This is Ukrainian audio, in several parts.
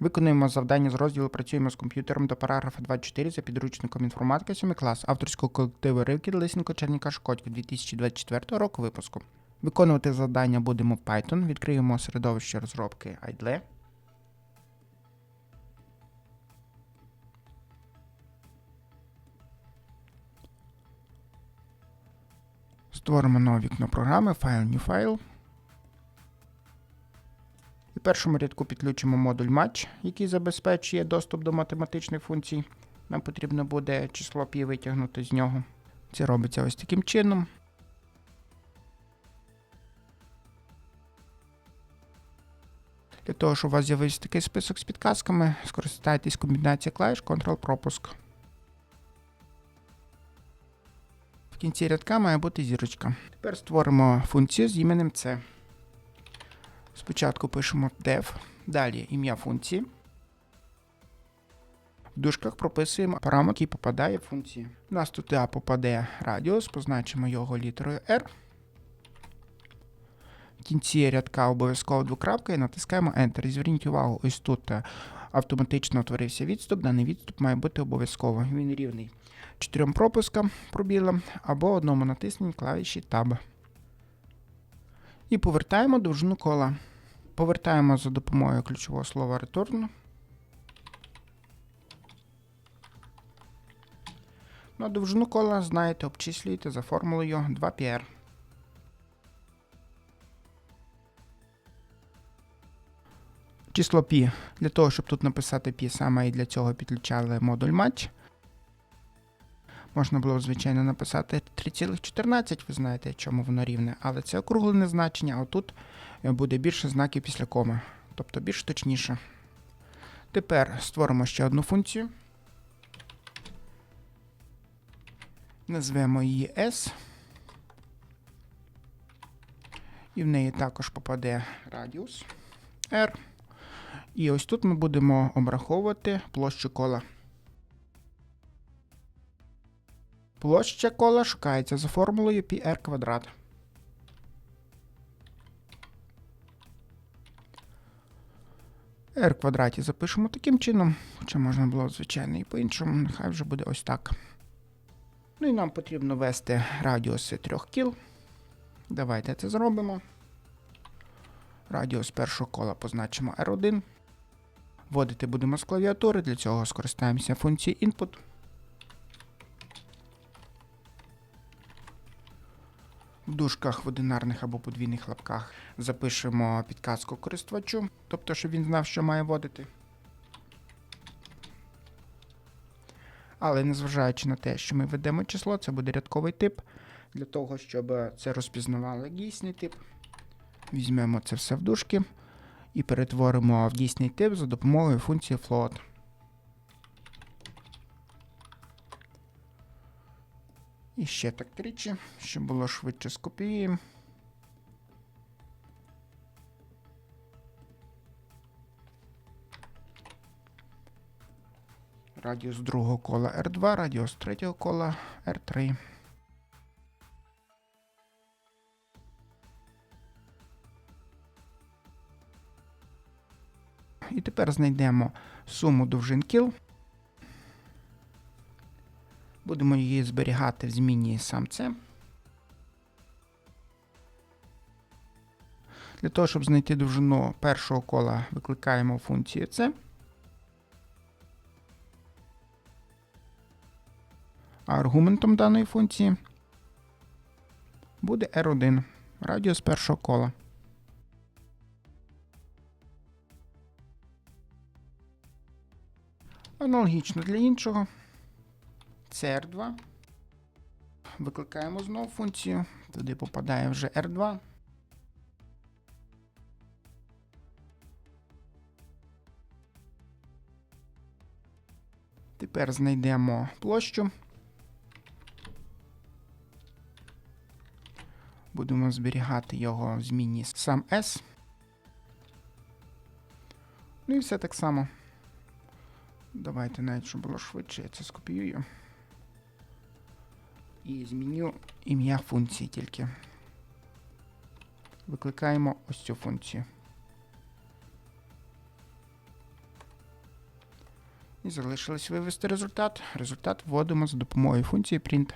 Виконуємо завдання з розділу Працюємо з комп'ютером до параграфа 24 за підручником інформатика 7 клас авторського колективу Ривки Лисенко Черніка Шкодько 2024 року випуску. Виконувати завдання будемо в Python. Відкриємо середовище розробки IDLE. Створимо нове вікно програми, файл New File. Першому рядку підключимо модуль Match, який забезпечує доступ до математичних функцій. Нам потрібно буде число π витягнути з нього. Це робиться ось таким чином. Для того, щоб у вас з'явився такий список з підказками, скористайтесь комбінацією клавіш Ctrl-пропуск. В кінці рядка має бути зірочка. Тепер створимо функцію з іменем C. Спочатку пишемо def, далі ім'я функції. В дужках прописуємо параметр, який попадає в функцію. У нас тут А попаде радіус, позначимо його літерою R. В кінці рядка обов'язково двокрапка і натискаємо Enter. Зверніть увагу, ось тут е, автоматично утворився відступ. Даний відступ має бути обов'язково. Він рівний чотирьом пропускам пробілам або одному натисненні клавіші Tab. І повертаємо довжину кола повертаємо за допомогою ключового слова return. На довжину кола знаєте, обчислюєте за формулою 2PR. Число P. Для того, щоб тут написати P саме і для цього підключали модуль матч. Можна було, звичайно, написати 3,14, ви знаєте, чому воно рівне, але це округлене значення, а отут буде більше знаків після коми, тобто більш точніше. Тепер створимо ще одну функцію. Назвемо її S. І в неї також попаде радіус R. І ось тут ми будемо обраховувати площу кола. Площа кола шукається за формулою πr квадрат. R квадраті запишемо таким чином, хоча можна було, звичайно, і по-іншому, нехай вже буде ось так. Ну і нам потрібно ввести радіуси 3 кіл. Давайте це зробимо. Радіус першого кола позначимо R1. Вводити будемо з клавіатури, для цього скористаємося функцією input. В дужках в одинарних або подвійних лапках запишемо підказку користувачу, тобто, щоб він знав, що має вводити. Але незважаючи на те, що ми ведемо число, це буде рядковий тип. Для того, щоб це розпізнавало дійсний тип, візьмемо це все в дужки і перетворимо в дійсний тип за допомогою функції float. І ще так тричі, щоб було швидше скопіюємо. Радіус другого кола R2, радіус третього кола R3. І тепер знайдемо суму довжин кіл. Будемо її зберігати в зміні сам це. Для того, щоб знайти довжину першого кола, викликаємо функцію C. А аргументом даної функції буде R1, радіус першого кола. Аналогічно для іншого. CR2. Викликаємо знову функцію. Туди попадає вже R2. Тепер знайдемо площу. Будемо зберігати його в зміні сам S. Ну і все так само. Давайте навіть, щоб було швидше, я це скопіюю. І зміню ім'я функції тільки. Викликаємо ось цю функцію. І залишилось вивести результат. Результат вводимо за допомогою функції print.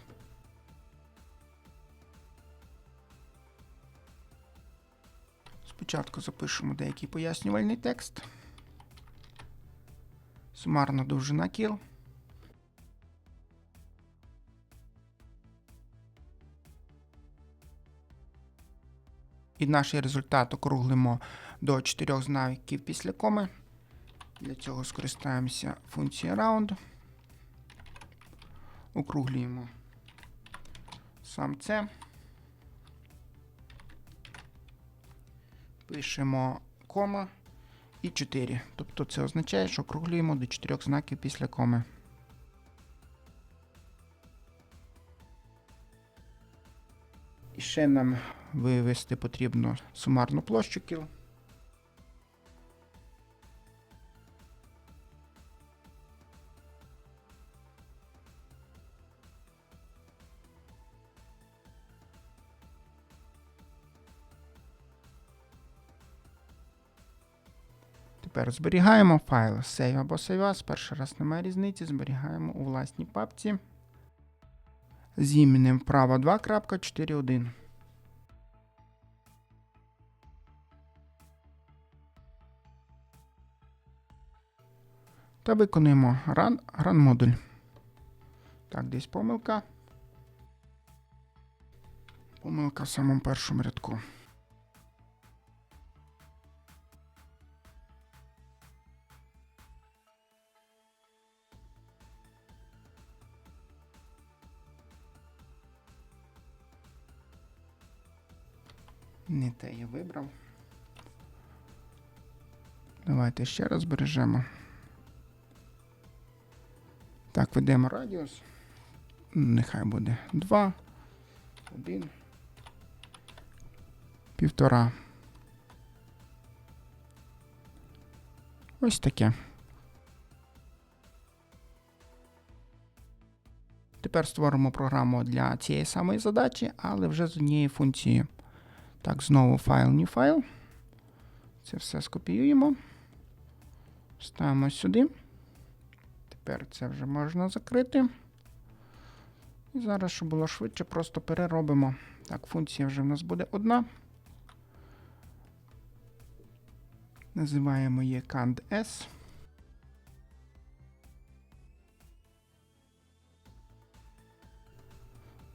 Спочатку запишемо деякий пояснювальний текст. Сумарна довжина кіл. І наш результат округлимо до 4 знаків після коми. Для цього скористаємося функцією round. Округлюємо сам це. Пишемо кома і 4. Тобто це означає, що округлюємо до 4 знаків після коми. І ще нам вивести потрібно сумарну площу кіл. Тепер зберігаємо файл save або save as. Перший раз немає різниці. Зберігаємо у власній папці. З іменем вправо 2.41. Та виконуємо run, run модуль. Так, десь помилка. Помилка в самому першому рядку. Не те я вибрав. Давайте ще раз збережемо. Так, ведемо радіус. Нехай буде 2, 1, півтора. Ось таке. Тепер створимо програму для цієї самої задачі, але вже з однією функцією. Так, знову файл, new файл. Це все скопіюємо. Ставимо сюди. Тепер це вже можна закрити. І зараз, щоб було швидше, просто переробимо. Так, функція вже в нас буде одна. Називаємо її cand.s.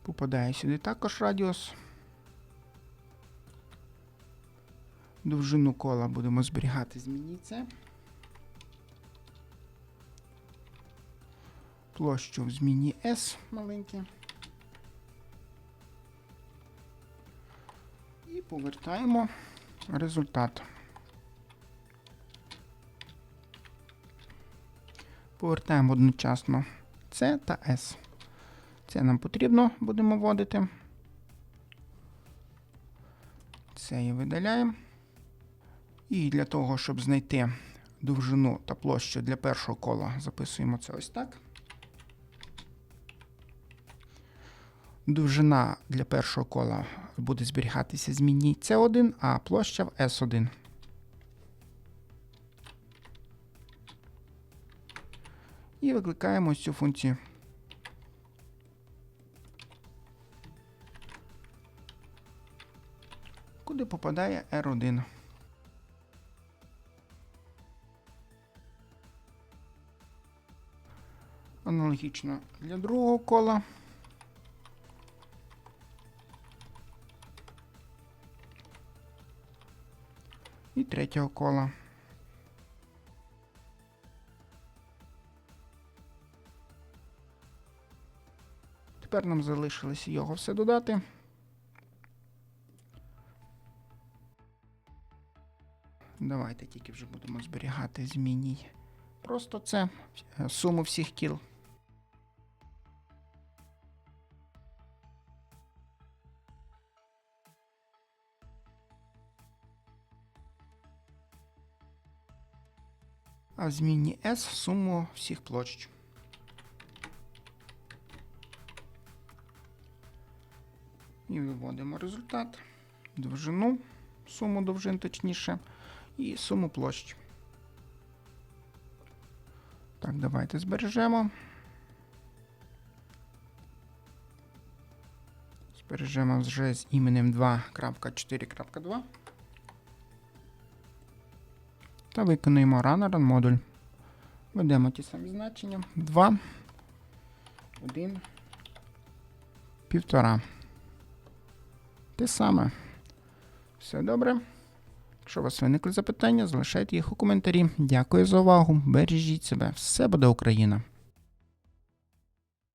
Попадає сюди також радіус. Довжину кола будемо зберігати, змініть Площу в зміні S маленьке. І повертаємо результат. Повертаємо одночасно C та S. Це нам потрібно, будемо вводити. Це і видаляємо. І для того, щоб знайти довжину та площу для першого кола, записуємо це ось так. Довжина для першого кола буде зберігатися змінній C1, а площа в S1. І викликаємо цю функцію. Куди попадає R1. Аналогічно для другого кола. Третього кола. Тепер нам залишилось його все додати. Давайте тільки вже будемо зберігати змінній. Просто це е, суму всіх кіл. А в зміні S суму всіх площ. І виводимо результат, довжину, суму довжин точніше, і суму площ. Так, давайте збережемо. Збережемо вже з іменем 2.4.2. Та виконуємо runner run модуль. Введемо ті самі значення. 2, 1, 1,5. Те саме. Все добре. Якщо у вас виникли запитання, залишайте їх у коментарі. Дякую за увагу. Бережіть себе. Все буде Україна!